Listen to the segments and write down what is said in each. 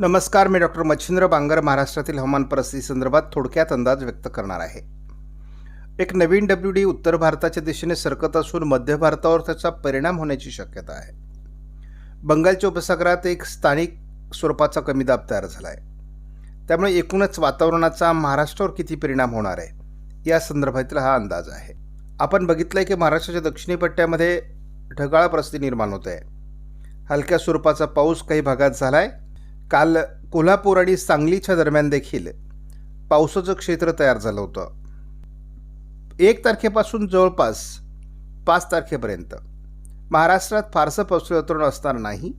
नमस्कार मी डॉक्टर मच्छिंद्र बांगर महाराष्ट्रातील हवामान परिस्थिती संदर्भात थोडक्यात अंदाज व्यक्त करणार आहे. एक नवीन डब्ल्यू डी उत्तर भारताच्या दिशेने सरकत असून मध्य भारतावर त्याचा परिणाम होण्याची शक्यता आहे. बंगालच्या उपसागरात एक स्थानिक स्वरूपाचा कमी दाब तयार झाला आहे त्यामुळे एकूणच वातावरणाचा महाराष्ट्रावर किती परिणाम होणार आहे या संदर्भातील हा अंदाज आहे. आपण बघितलं आहे की महाराष्ट्राच्या दक्षिणी पट्ट्यामध्ये ढगाळ परिस्थिती निर्माण होत आहे. हलक्या स्वरूपाचा पाऊस काही भागात झाला आहे काल कोल्हापूर आणि सांगलीच्या दरम्यान देखील पावसाचं क्षेत्र तयार झालं होतं. एक तारखेपासून जवळपास पाच तारखेपर्यंत. महाराष्ट्रात फारसं पावसाळी असणार नाही.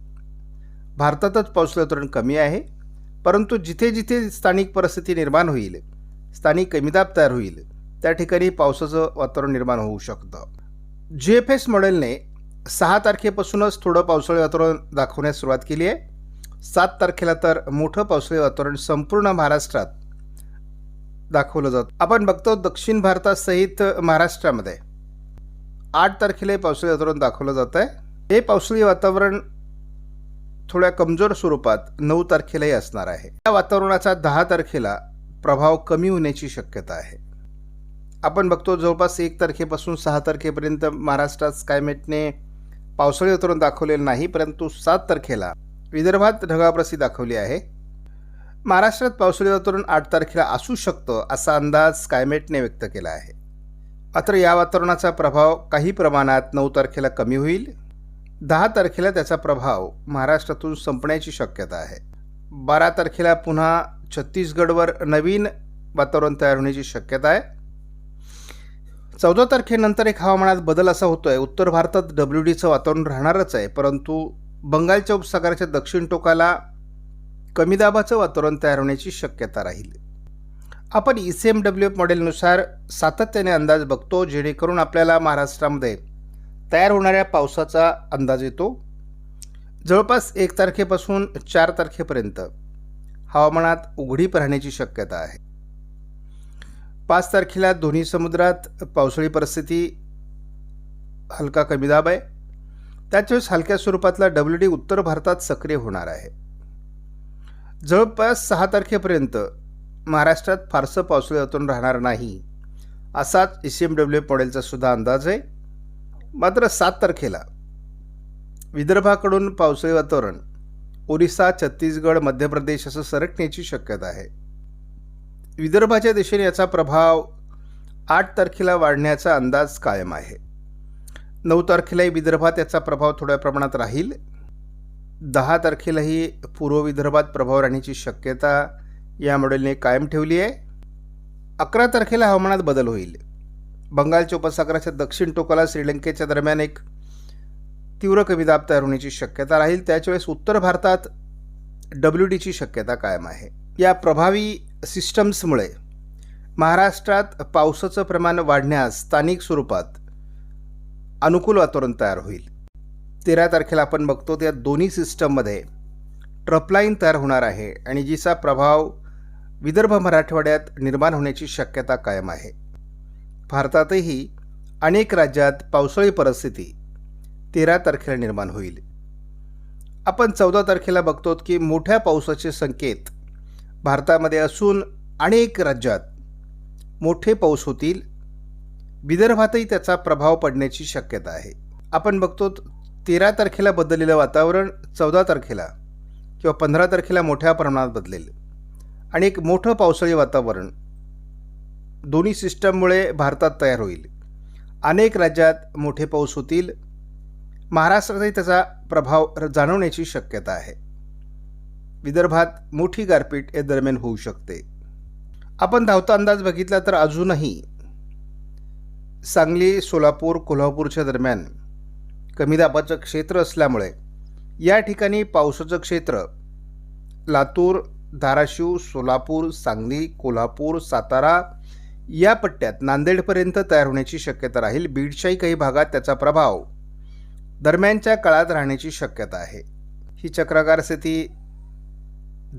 भारतातच पावसाळी कमी आहे. परंतु जिथे जिथे स्थानिक परिस्थिती निर्माण होईल स्थानिक कमीदाब तयार होईल त्या ठिकाणी पावसाचं वातावरण निर्माण होऊ शकतं. जी एफ एस मॉडेलने सहा तारखेपासूनच थोडं पावसाळी वातावरण दाखवण्यास सुरुवात केली आहे. सात तारखेला तर मोठं पावसाळी वातावरण संपूर्ण महाराष्ट्रात दाखवलं जातं. आपण बघतो दक्षिण भारतासहित महाराष्ट्रामध्ये आठ तारखेला हे पावसाळी वातावरण दाखवलं जात आहे हे पावसाळी वातावरण थोड्या कमजोर स्वरूपात नऊ तारखेलाही असणार आहे. या वातावरणाचा दहा तारखेला प्रभाव कमी होण्याची शक्यता आहे. आपण बघतो जवळपास एक तारखेपासून सहा तारखेपर्यंत महाराष्ट्रात स्कायमेटने पावसाळी वातावरण दाखवलेलं नाही परंतु सात तारखेला विदर्भात ढगाप्रसी दाखवली आहे. महाराष्ट्रात पावसाळी वातावरण आठ तारखेला असू शकतं असा अंदाज स्कायमेटने व्यक्त केला आहे. मात्र या वातावरणाचा प्रभाव काही प्रमाणात नऊ तारखेला कमी होईल. दहा तारखेला त्याचा प्रभाव महाराष्ट्रातून संपण्याची शक्यता आहे. बारा तारखेला पुन्हा छत्तीसगडवर नवीन वातावरण तयार होण्याची शक्यता आहे. चौदा तारखेनंतर एक हवामानात बदल असा होतोय. उत्तर भारतात डब्ल्यू डीचं वातावरण राहणारच आहे परंतु बंगालच्या उपसागराच्या दक्षिण टोकाला कमी दाबाचं वातावरण तयार होण्याची शक्यता राहील. आपण E C M W F मॉडेलनुसार सातत्याने अंदाज बघतो जेणेकरून आपल्याला महाराष्ट्रामध्ये तयार होणाऱ्या पावसाचा अंदाज येतो. जवळपास एक तारखेपासून चार तारखेपर्यंत हवामानात उघडीप राहण्याची शक्यता आहे. पाच तारखेला दोन्ही समुद्रात पावसाळी परिस्थिती हलका कमी दाब आहे. त्याच्यावेळेस हलक्या स्वरूपातला डब्ल्यू डी उत्तर भारतात सक्रिय होणार आहे. जवळपास सहा तारखेपर्यंत महाराष्ट्रात फारसं पावसाळी अतून राहणार नाही असाच E C M W F मॉडेलचा सुद्धा अंदाज आहे. मात्र सात तारखेला विदर्भाकडून पावसाळी वातावरण ओरिसा छत्तीसगड मध्य प्रदेश असं सरकण्याची शक्यता आहे. विदर्भाच्या दिशेने याचा प्रभाव आठ तारखेला वाढण्याचा अंदाज कायम आहे. नऊ तारखेलाही विदर्भात याचा प्रभाव थोड्या प्रमाणात राहील. दहा तारखेलाही पूर्व विदर्भात प्रभाव राहण्याची शक्यता या मॉडेलने कायम ठेवली आहे. अकरा तारखेला हवामानात बदल होईल. बंगालच्या उपसागराच्या दक्षिण टोकाला श्रीलंकेच्या दरम्यान एक तीव्र कमी दाब तयार होण्याची शक्यता राहील. त्याच्यावेळेस उत्तर भारतात डब्ल्यू डीची शक्यता कायम आहे. या प्रभावी सिस्टम्समुळे महाराष्ट्रात पावसाचं प्रमाण वाढण्यास स्थानिक स्वरूपात अनुकूल वातावरण तयार होईल. तेरा तारखेला आपण बघतो त्या दोन्ही सिस्टममध्ये ट्रपलाईन तयार होणार आहे आणि जिचा प्रभाव विदर्भ मराठवाड्यात निर्माण होण्याची शक्यता कायम आहे. भारतातही अनेक राज्यात पावसाळी परिस्थिती तेरा तारखेला निर्माण होईल. आपण चौदा तारखेला बघतो की मोठ्या पावसाचे संकेत भारतामध्ये असून अनेक राज्यात मोठे पाऊस होतील विदर्भातही त्याचा प्रभाव पडण्याची शक्यता आहे. आपण बघतो तेरा तारखेला बदललेलं वातावरण चौदा तारखेला किंवा पंधरा तारखेला मोठ्या प्रमाणात बदलेल. आणि एक मोठं पावसाळी वातावरण दोन्ही सिस्टममुळे भारतात तयार होईल. अनेक राज्यात मोठे पाऊस होतील. महाराष्ट्रातही त्याचा प्रभाव जाणवण्याची शक्यता आहे. विदर्भात मोठी गारपीट या दरम्यान होऊ शकते. आपण धावता अंदाज बघितला तर अजूनही सांगली सोलापूर कोल्हापूरच्या दरम्यान कमी दाबाचं क्षेत्र असल्यामुळे या ठिकाणी पावसाचं क्षेत्र लातूर धाराशिव सोलापूर सांगली कोल्हापूर सातारा या पट्ट्यात नांदेडपर्यंत तयार होण्याची शक्यता राहील. बीडच्याही काही भागात त्याचा प्रभाव दरम्यानच्या काळात राहण्याची शक्यता आहे. ही चक्राकार स्थिती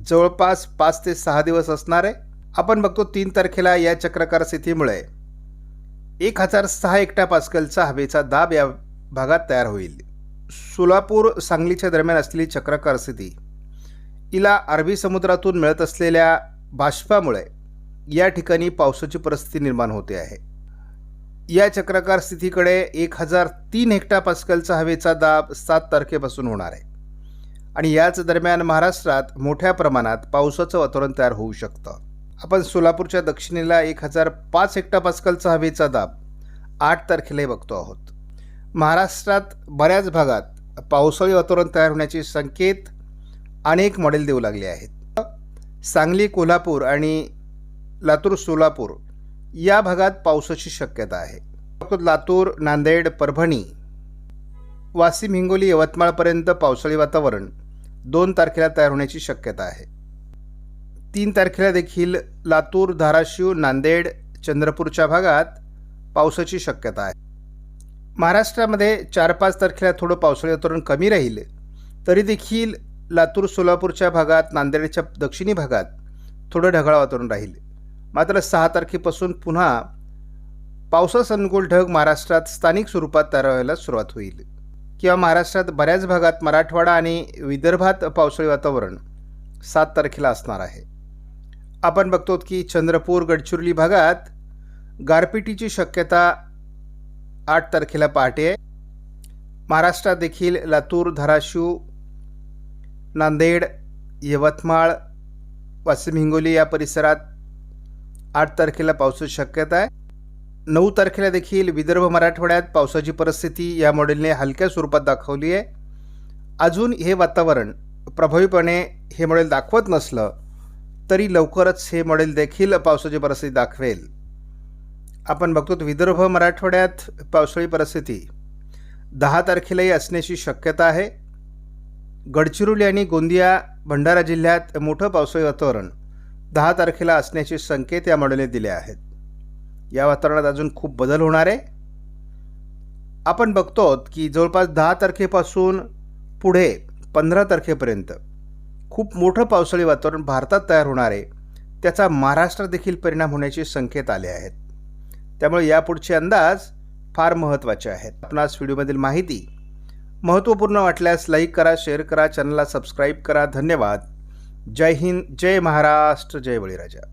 जवळपास पाच ते सहा दिवस असणार आहे. आपण बघतो तीन तारखेला या चक्राकार स्थितीमुळे एक हजार सहा एकटा पास्कलचा हवेचा दाब या भागात तयार होईल. सोलापूर सांगलीच्या दरम्यान असलेली चक्राकार स्थिती. इला अरबी समुद्रातून मिळत असलेल्या बाष्पामुळे या ठिकाणी पावसाची परिस्थिती निर्माण होते आहे. या चक्राकार स्थितीकडे एक हजार तीन हेक्टापास्कलचा हवेचा दाब सात तारखेपासून होणार आहे. आणि याच दरम्यान महाराष्ट्रात मोठ्या प्रमाणात पावसाचं वातावरण तयार होऊ शकतं. आपण सोलापूरच्या दक्षिणेला एक हजार पाच हेक्टापास्कलचा हवेचा दाब. आठ तारखेलाही बघतो आहोत. महाराष्ट्रात बऱ्याच भागात पावसाळी वातावरण तयार होण्याचे संकेत अनेक मॉडेल देऊ लागले आहेत. सांगली कोल्हापूर आणि लातूर सोलापूर या भागात पावसाची शक्यता आहे. लातूर नांदेड परभणी वाशिम हिंगोली यवतमाळपर्यंत पावसाळी वातावरण दोन तारखेला तयार होण्याची शक्यता आहे. तीन तारखेला देखील लातूर धाराशिव नांदेड चंद्रपूरच्या भागात पावसाची शक्यता आहे. महाराष्ट्रामध्ये चार पाच तारखेला थोडं पावसाळी वातावरण कमी राहील तरी देखील लातूर सोलापूरच्या भागात नांदेडच्या दक्षिणी भागात थोडं ढगाळ वातावरण राहील. मात्र सहा तारखेपासून पुन्हा पावसास अनुकूल ढग महाराष्ट्रात स्थानिक स्वरूपात तयार व्हायला सुरुवात होईल. किंवा महाराष्ट्रात बऱ्याच भागात मराठवाडा आणि विदर्भात पावसाळी वातावरण सात तारखेला असणार आहे. आपण बघतो की चंद्रपूर गडचिरोली भागात गारपिटीची शक्यता आठ तारखेला पहाटे आहे. महाराष्ट्रात देखील लातूर धाराशिव नांदेड यवतमाळ वाशिम हिंगोली या परिसरात आठ तारखेला पावसाची शक्यता आहे. नऊ तारखेला देखील विदर्भ मराठवाड्यात पावसाची परिस्थिती या मॉडेलने हलक्या स्वरूपात दाखवली आहे. अजून हे वातावरण प्रभावीपणे हे मॉडेल दाखवत नसलं तरी लवकरच हे मॉडेल देखील पावसाची परिस्थिती दाखवेल. आपण बघतो विदर्भ मराठवाड्यात पावसाळी परिस्थिती. दहा तारखेलाही असण्याची शक्यता आहे. गडचिरोली आणि गोंदिया भंडारा जिल्ह्यात मोठं पावसाळी वातावरण दहा तारखेला असण्याचे संकेत या मॉडेलने दिले आहेत. या वातावरणात अजून खूप बदल होणार आहे. आपण बघतो की जवळपास दहा तारखेपासून पुढे पंधरा तारखेपर्यंत खूप मोठं पावसाळी वातावरण भारतात तयार होणार आहे. त्याचा महाराष्ट्रात देखील परिणाम होण्याचे संकेत आले आहेत. त्यामुळे यापुढचे अंदाज फार महत्त्वाचे आहेत. आपणास व्हिडिओमधील माहिती महत्त्वपूर्ण वाटल्यास लाईक करा शेअर करा चॅनलला सबस्क्राईब करा. धन्यवाद. जय हिंद जय महाराष्ट्र जय बळीराजा.